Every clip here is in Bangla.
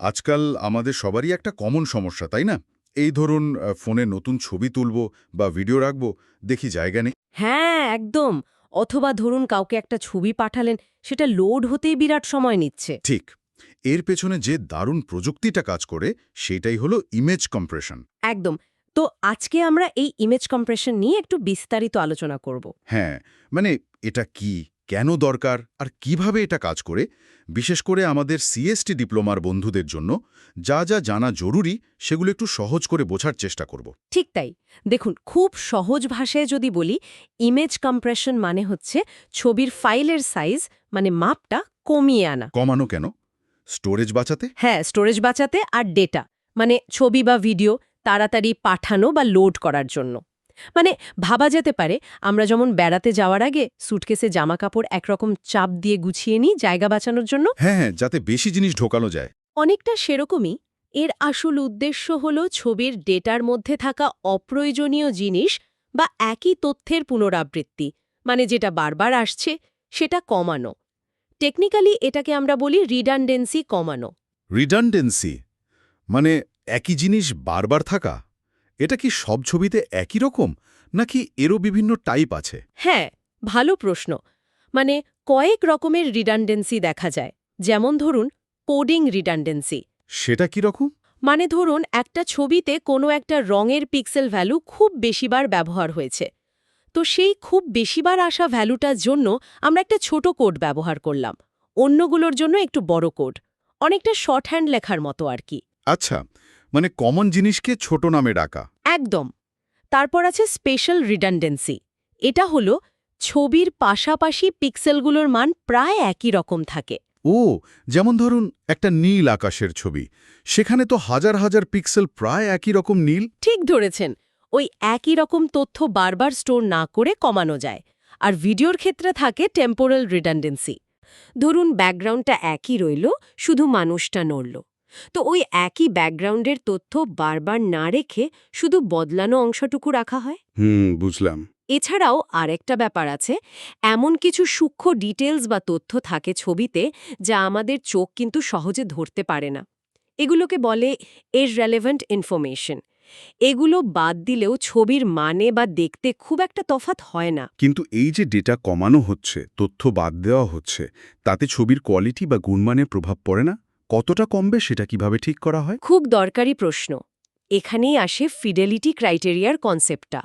আজকাল আমাদের সবারই একটা কমন সমস্যা তাই না? এই ধরুন ফোনে নতুন ছবি তুলব বা ভিডিও রাখব দেখি জায়গা নেই। হ্যাঁ একদম। অথবা ধরুন কাউকে একটা ছবি পাঠালেন সেটা লোড হতেই বিরাট সময় নিচ্ছে। ঠিক। এর পেছনে যে দারুণ প্রযুক্তিটা কাজ করে সেটাই হলো ইমেজ কম্প্রেশন একদম। তো আজকে আমরা এই ইমেজ কম্প্রেশন নিয়ে একটু বিস্তারিত আলোচনা করব। হ্যাঁ মানে এটা কি? কেন দরকার আর কীভাবে এটা কাজ করে? বিশেষ করে আমাদের সিএসটি ডিপ্লোমার বন্ধুদের জন্য যা যা জানা জরুরি সেগুলো একটু সহজ করে বোঝার চেষ্টা করব। ঠিক তাই। দেখুন খুব সহজ ভাষায় যদি বলি ইমেজ কম্প্রেশন মানে হচ্ছে ছবির ফাইলের সাইজ মানে মাপটা কমিয়ে আনা। কমানো কেন? স্টোরেজ বাঁচাতে? হ্যাঁ স্টোরেজ বাঁচাতে আর ডেটা মানে ছবি বা ভিডিও তাড়াতাড়ি পাঠানো বা লোড করার জন্য। মানে ভাবা যেতে পারে আমরা যেমন বেড়াতে যাওয়ার আগে সুটকেসে জামা কাপড় একরকম চাপ দিয়ে গুছিয়ে নিই জায়গা বাঁচানোর জন্য। হ্যাঁ হ্যাঁ যাতে বেশি জিনিস ঢোকানো যায়। অনেকটা সেরকমই এর আসল উদ্দেশ্য হল ছবির ডেটার মধ্যে থাকা অপ্রয়োজনীয় জিনিস বা একই তথ্যের পুনরাবৃত্তি মানে যেটা বারবার আসছে সেটা কমানো। টেকনিক্যালি এটাকে আমরা বলি রিডান্ডেন্সি কমানো। রিডান্ডেন্সি? মানে একই জিনিস বারবার থাকা? এটা কি সব ছবিতে একই রকম নাকি এরও বিভিন্ন টাইপ আছে? হ্যাঁ ভালো প্রশ্ন। মানে কয়েক রকমের রিডান্ডেন্সি দেখা যায় যেমন ধরুন কোডিং রিডান্ডেন্সি। সেটা কি রকম? মানে ধরুন একটা ছবিতে কোনো একটা রঙের পিক্সেল ভ্যালু খুব বেশিবার ব্যবহার হয়েছে। তো সেই খুব বেশিবার আসা ভ্যালুটার জন্য আমরা একটা ছোট কোড ব্যবহার করলাম অন্যগুলোর জন্য একটু বড় কোড। অনেকটা শর্টহ্যান্ড লেখার মতো আর কি। আচ্ছা মানে কমন জিনিসকে ছোট নামে ডাকা। একদম। তারপর আছে স্পেশাল রিডান্ডেন্সি এটা হলো ছবির পাশাপাশি পিক্সেলগুলোর মান প্রায় একই রকম থাকে। ও যেমন ধরুন একটা নীল আকাশের ছবি। সেখানে তো হাজার হাজার পিক্সেল প্রায় একই রকম নীল। ঠিক ধরেছেন। ওই একই রকম তথ্য বারবার স্টোর না করে কমানো যায়। আর ভিডিওর ক্ষেত্রে থাকে টেম্পোরাল রিডান্ডেন্সি ধরুন ব্যাকগ্রাউন্ডটা একই রইল শুধু মানুষটা নড়ল। তো ওই একই ব্যাকগ্রাউন্ডের তথ্য বারবার না রেখে শুধু বদলানো অংশটুকু রাখা হয়? হুম বুঝলাম। এছাড়াও আরেকটা ব্যাপার আছে। এমন কিছু সূক্ষ্ম ডিটেলস বা তথ্য থাকে ছবিতে যা আমাদের চোখ কিন্তু সহজে ধরতে পারে না। এগুলোকে বলে এর রেলেভেন্ট ইনফরমেশন এগুলো বাদ দিলেও ছবির মানে বা দেখতে খুব একটা তফাত হয় না। কিন্তু এই যে ডেটা কমানো হচ্ছে তথ্য বাদ দেওয়া হচ্ছে তাতে ছবির কোয়ালিটি বা গুণমানের প্রভাব পড়ে না? কতটা কমবে সেটা কীভাবে ঠিক করা হয়? খুব দরকারি প্রশ্ন। এখানেই আসে ফিডেলিটি ক্রাইটেরিয়ার কনসেপ্টটা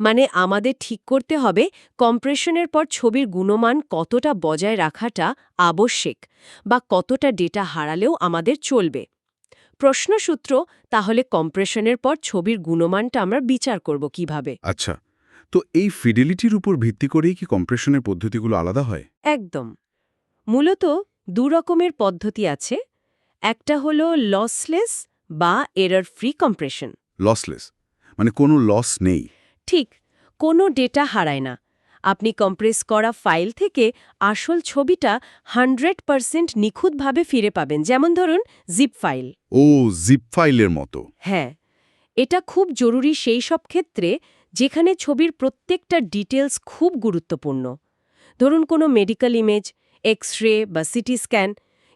মানে আমাদের ঠিক করতে হবে কম্প্রেশনের পর ছবির গুণমান কতটা বজায় রাখাটা আবশ্যিক বা কতটা ডেটা হারালেও আমাদের চলবে। প্রশ্নসূত্র তাহলে কম্প্রেশনের পর ছবির গুণমানটা আমরা বিচার করব কীভাবে? আচ্ছা তো এই ফিডেলিটির উপর ভিত্তি করেই কি কম্প্রেশনের পদ্ধতিগুলো আলাদা হয়? একদম। মূলত দু রকমের পদ্ধতি আছে একটা হলো লসলেস বা এরর ফ্রি কম্প্রেশন লসলেস মানে কোনো লস নেই। ঠিক কোনো ডেটা হারায় না। আপনি কম্প্রেস করা ফাইল থেকে আসল ছবিটা হান্ড্রেড পারসেন্ট নিখুঁতভাবে ফিরে পাবেন যেমন ধরুন জিপ ফাইল ও জিপ ফাইলের মতো। হ্যাঁ এটা খুব জরুরি সেই সব ক্ষেত্রে যেখানে ছবির প্রত্যেকটা ডিটেলস খুব গুরুত্বপূর্ণ। ধরুন কোনো মেডিকেল ইমেজ এক্স রে বা সিটি স্ক্যান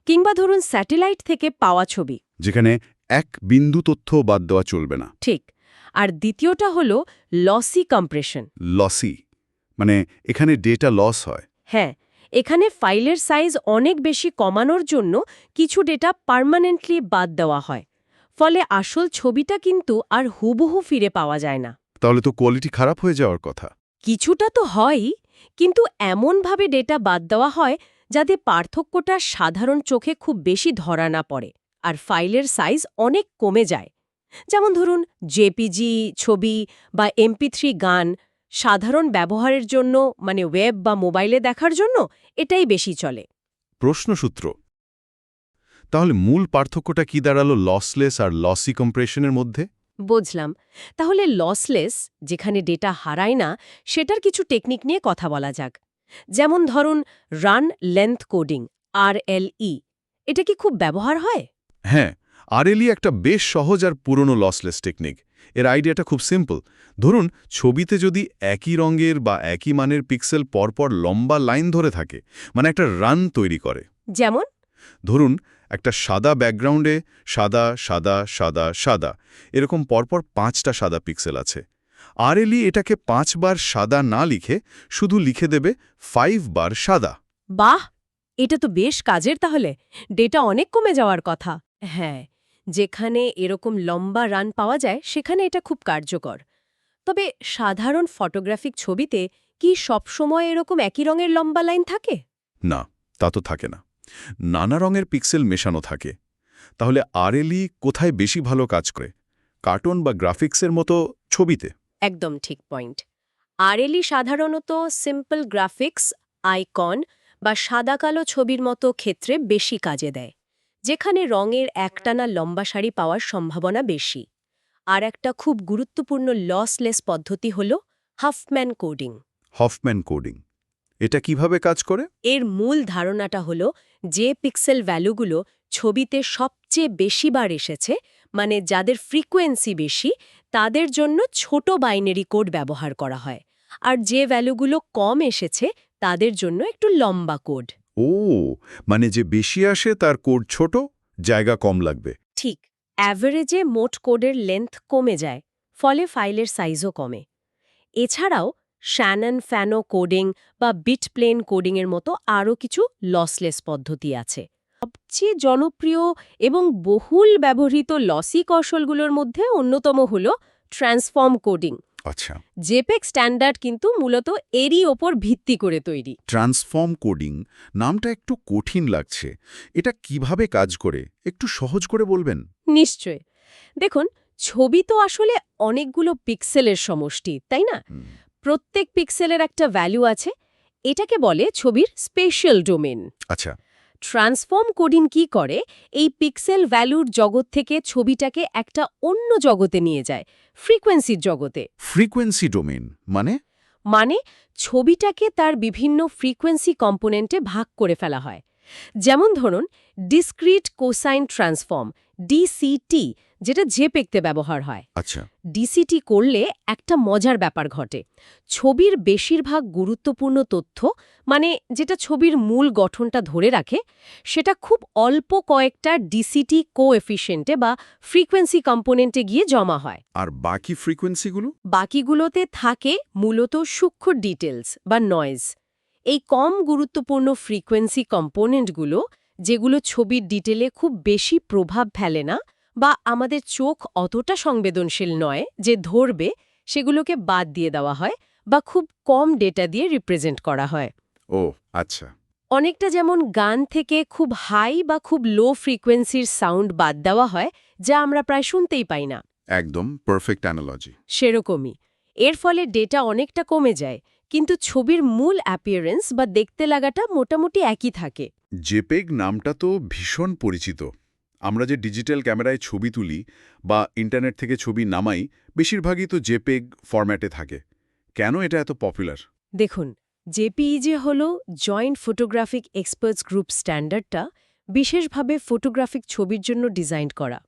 কিংবা ধরুন স্যাটেলাইট থেকে পাওয়া ছবি। যেখানে এক বিন্দু তথ্য বাদ দেওয়া চলবে না। ঠিক। আর দ্বিতীয়টা হল লসি কম্প্রেশন লসি মানে এখানে ডেটা লস হয়। হ্যাঁ এখানে ফাইলের সাইজ অনেক বেশি কমানোর জন্য কিছু ডেটা পার্মানেন্টলি বাদ দেওয়া হয়। ফলে আসল ছবিটা কিন্তু আর হুবহু ফিরে পাওয়া যায় না। তাহলে তো কোয়ালিটি খারাপ হয়ে যাওয়ার কথা। কিছুটা তো হয়ই কিন্তু এমনভাবে ডেটা বাদ দেওয়া হয় যাতে পার্থক্যটা সাধারণ চোখে খুব বেশি ধরা না পড়ে আর ফাইলের সাইজ অনেক কমে যায়। যেমন ধরুন জেপিজি ছবি বা এমপি থ্রি গান সাধারণ ব্যবহারের জন্য মানে ওয়েব বা মোবাইলে দেখার জন্য এটাই বেশি চলে। প্রশ্নসূত্র। তাহলে মূল পার্থক্যটা কি দাঁড়াল লসলেস আর লসি কম্প্রেশনের মধ্যে? বুঝলাম। তাহলে লসলেস যেখানে ডেটা হারায় না সেটার কিছু টেকনিক নিয়ে কথা বলা যাক। যেমন ধরুন রান লেন্থ কোডিং আর এটা কি খুব ব্যবহার হয়? হ্যাঁ আরএলই একটা বেশ সহজ আর পুরনো লসলেস টেকনিক এর আইডিয়াটা খুব সিম্পল ধরুন ছবিতে যদি একই রঙের বা একই মানের পিক্সেল পরপর লম্বা লাইন ধরে থাকে মানে একটা রান তৈরি করে। যেমন? ধরুন একটা সাদা ব্যাকগ্রাউন্ডে সাদা সাদা সাদা সাদা এরকম পরপর পাঁচটা সাদা পিক্সেল আছে। আরএলই এটাকে পাঁচবার সাদা না লিখে শুধু লিখে দেবে ফাইভ বার সাদা। বাহ! এটা তো বেশ কাজের তাহলে। ডেটা অনেক কমে যাওয়ার কথা। হ্যাঁ যেখানে এরকম লম্বা রান পাওয়া যায় সেখানে এটা খুব কার্যকর। তবে সাধারণ ফটোগ্রাফিক ছবিতে কি সবসময় এরকম একই রঙের লম্বা লাইন থাকে? না তা তো থাকে না। নানা রঙের পিক্সেল মেশানো থাকে। তাহলে আরএলই কোথায় বেশি ভালো কাজ করে? কার্টুন বা গ্রাফিক্সের মতো ছবিতে? একদম ঠিক পয়েন্ট আরএলই সাধারণত সিম্পল গ্রাফিক্স আইকন বা সাদা কালো ছবির মতো ক্ষেত্রে বেশি কাজে দেয় যেখানে রঙের একটানা লম্বা সারি পাওয়ার সম্ভাবনা বেশি। আর একটা খুব গুরুত্বপূর্ণ লসলেস পদ্ধতি হল হাফম্যান কোডিং হফম্যান কোডিং এটা কীভাবে কাজ করে? এর মূল ধারণাটা হল যে পিক্সেল ভ্যালুগুলো ছবিতে সবচেয়ে বেশি বার এসেছে মানে যাদের ফ্রিকোয়েন্সি বেশি তাদের জন্য ছোট বাইনারি কোড ব্যবহার করা হয়। আর যে ভ্যালুগুলো কম এসেছে তাদের জন্য একটু লম্বা কোড। ও মানে যে বেশি আসে তার কোড ছোট জায়গা কম লাগবে। ঠিক অ্যাভারেজে মোট কোডের লেন্থ কমে যায় ফলে ফাইলের সাইজও কমে। এছাড়াও শ্যানন ফ্যানো কোডিং বা বিট প্লেন কোডিংয়ের মতো আরও কিছু লসলেস পদ্ধতি আছে। সবচেয়ে জনপ্রিয় এবং বহুল ব্যবহৃত লসি কৌশলগুলোর মধ্যে অন্যতম হল ট্রান্সফর্ম কোডিং। আচ্ছা। জেপেক স্ট্যান্ডার্ড কিন্তু মূলত এরই ওপর ভিত্তি করে তৈরি। ট্রান্সফর্ম কোডিং নামটা একটু কঠিন লাগছে। এটা কীভাবে কাজ করে? একটু সহজ করে বলবেন? নিশ্চয় দেখুন ছবি তো আসলে অনেকগুলো পিক্সেলের সমষ্টি তাই না? প্রত্যেক পিক্সেলের একটা ভ্যালু আছে। এটাকে বলে ছবির স্পেশাল ডোমেন আচ্ছা। ট্রান্সফর্ম কোডিন কি করে? এই পিক্সেল ভ্যালুর জগৎ থেকে ছবিটাকে একটা অন্য জগতে নিয়ে যায় ফ্রিকোয়েন্সির জগতে। ফ্রিকোয়েন্সি ডোমেন মানে? মানে ছবিটাকে তার বিভিন্ন ফ্রিকোয়েন্সি কম্পোনেন্টে ভাগ করে ফেলা হয়। যেমন ধরুন ডিসক্রিট কোসাইন ট্রান্সফর্ম ডিসিটি যেটা জেপেকতে ব্যবহার হয়। আচ্ছা। ডিসিটি করলে একটা মজার ব্যাপার ঘটে। ছবির বেশিরভাগ গুরুত্বপূর্ণ তথ্য মানে যেটা ছবির মূল গঠনটা ধরে রাখে সেটা খুব অল্প কয়েকটা ডিসিটি কোএফিসিয়েন্টে বা ফ্রিকোয়েন্সি কম্পোনেন্টে গিয়ে জমা হয়। আর বাকি ফ্রিকোয়েন্সিগুলো বাকিগুলোতে থাকে মূলত সূক্ষ্ম ডিটেলস বা নয়েজ এই কম গুরুত্বপূর্ণ ফ্রিকোয়েন্সি কম্পোনেন্টগুলো যেগুলো ছবির ডিটেলে খুব বেশি প্রভাব ফেলে না বা আমাদের চোখ অতটা সংবেদনশীল নয় যে ধরবে সেগুলোকে বাদ দিয়ে দেওয়া হয় বা খুব কম ডেটা দিয়ে রিপ্রেজেন্ট করা হয়। ও আচ্ছা। অনেকটা যেমন গান থেকে খুব হাই বা খুব লো ফ্রিকোয়েন্সির সাউন্ড বাদ দেওয়া হয় যা আমরা প্রায় শুনতেই পাই না। একদম পারফেক্ট অ্যানালজি সেরকমই। এর ফলে ডেটা অনেকটা কমে যায় কিন্তু ছবির মূল অ্যাপিয়ারেন্স বা দেখতে লাগাটা মোটামুটি একই থাকে। জেপেগ নামটা তো ভীষণ পরিচিত। আমরা যে ডিজিটাল ক্যামেরায় ছবি তুলি বা ইন্টারনেট থেকে ছবি নামাই, বেশিরভাগই তো জেপেগ ফরম্যাটে থাকে। কেন এটা এত পপুলার দেখুন জেপিইজে হল জয়েন্ট ফটোগ্রাফিক এক্সপার্টস গ্রুপ স্ট্যান্ডার্ডটা বিশেষভাবে ফটোগ্রাফিক ছবির জন্য ডিজাইন করা।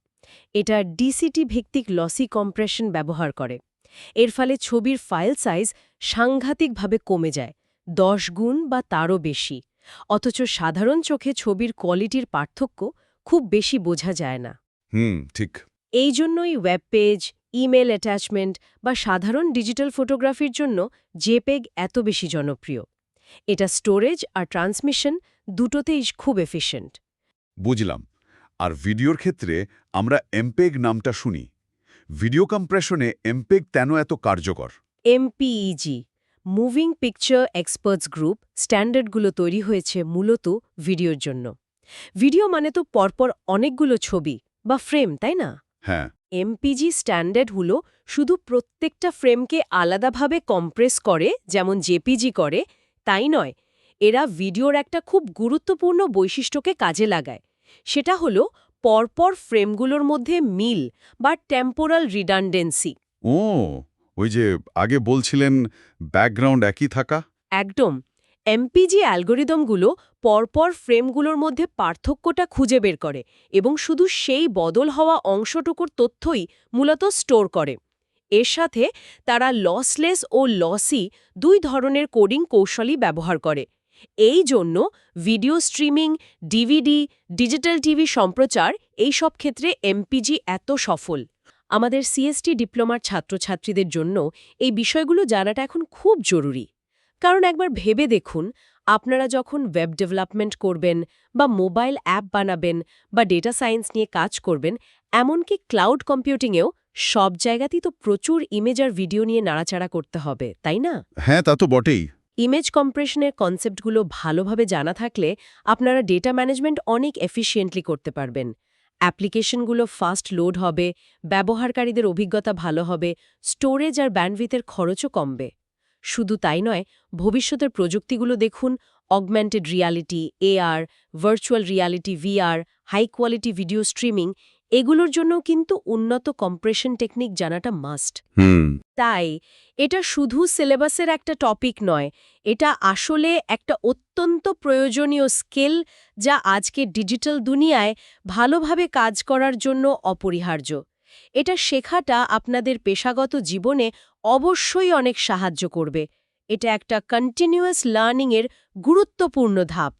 এটা ডিসিটি ভিত্তিক লসি কম্প্রেশন ব্যবহার করে। এর ফলে ছবির ফাইল সাইজ সাংঘাতিকভাবে কমে যায়, দশ গুণ বা তারও বেশি। অথচ সাধারণ চোখে ছবির কোয়ালিটির পার্থক্য খুব বেশি বোঝা যায় না। হুম ঠিক। এই জন্যই ওয়েব পেজ ইমেল অ্যাটাচমেন্ট বা সাধারণ ডিজিটাল ফটোগ্রাফির জন্য জেপেগ এত বেশি জনপ্রিয়। এটা স্টোরেজ আর ট্রান্সমিশন দুটোতেই খুব এফিশিয়েন্ট বুঝলাম। আর ভিডিওর ক্ষেত্রে আমরা এমপেগ নামটা শুনি। ভিডিও কম্প্রেশনে এমপেগ তেন এত কার্যকর? MPEG moving picture experts group স্ট্যান্ডার্ডগুলো তৈরি হয়েছে মূলত ভিডিওর জন্য। ভিডিও মানে তো পরপর অনেকগুলো ছবি বা ফ্রেম তাই না? হ্যাঁ। এমপিজি স্ট্যান্ডার্ড হলো শুধু প্রত্যেকটা ফ্রেমকে আলাদাভাবে কম্প্রেস করে যেমন জেপিজি করে তাই নয় এরা ভিডিওর একটা খুব গুরুত্বপূর্ণ বৈশিষ্ট্যকে কাজে লাগায়। সেটা হলো পরপর ফ্রেমগুলোর মধ্যে মিল বা টেম্পোরাল রিডান্ডেন্সি ও ওই যে আগে বলছিলেন ব্যাকগ্রাউন্ড একই থাকা? একদম এমপিজি অ্যালগোরিদমগুলো পরপর ফ্রেমগুলোর মধ্যে পার্থক্যটা খুঁজে বের করে এবং শুধু সেই বদল হওয়া অংশটুকুর তথ্যই মূলত স্টোর করে। এর সাথে তারা লসলেস ও লসি দুই ধরনের কোডিং কৌশলই ব্যবহার করে। এই জন্য video streaming, DVD, digital TV সম্প্রচার এই সব ক্ষেত্রে এমপিজি এত সফল। আমাদের সিএসটি ডিপ্লোমার ছাত্রছাত্রীদের জন্য এই বিষয়গুলো জানাটা এখন খুব জরুরি। কারণ একবার ভেবে দেখুন আপনারা যখন ওয়েব ডেভেলপমেন্ট করবেন বা মোবাইল অ্যাপ বানাবেন বা ডেটা সায়েন্স নিয়ে কাজ করবেন এমনকি ক্লাউড কম্পিউটিংয়েও সব জায়গাতেই তো প্রচুর ইমেজ আর ভিডিও নিয়ে নাড়াচাড়া করতে হবে তাই না? হ্যাঁ তা তো বটেই। ইমেজ কম্প্রেশনের কনসেপ্টগুলো ভালোভাবে জানা থাকলে আপনারা ডেটা ম্যানেজমেন্ট অনেক এফিশিয়েন্টলি করতে পারবেন। অ্যাপ্লিকেশনগুলো ফাস্ট লোড হবে ব্যবহারকারীদের অভিজ্ঞতা ভালো হবে স্টোরেজ আর ব্যান্ডভিথের খরচও কমবে। শুধু তাই নয় ভবিষ্যতের প্রযুক্তিগুলো দেখুন augmented reality AR virtual reality VR high quality video streaming এগুলোর জন্য কিন্তু উন্নত কম্প্রেশন টেকনিক জানাটা মাস্ট তাই এটা শুধু সিলেবাসের একটা টপিক নয় এটা আসলে একটা অত্যন্ত প্রয়োজনীয় স্কিল যা আজকে ডিজিটাল দুনিয়ায় ভালোভাবে কাজ করার জন্য অপরিহার্য। এটা শেখাটা আপনাদের পেশাগত জীবনে অবশ্যই অনেক সাহায্য করবে। এটা একটা কন্টিনিউয়াস লার্নিংয়ের গুরুত্বপূর্ণ ধাপ।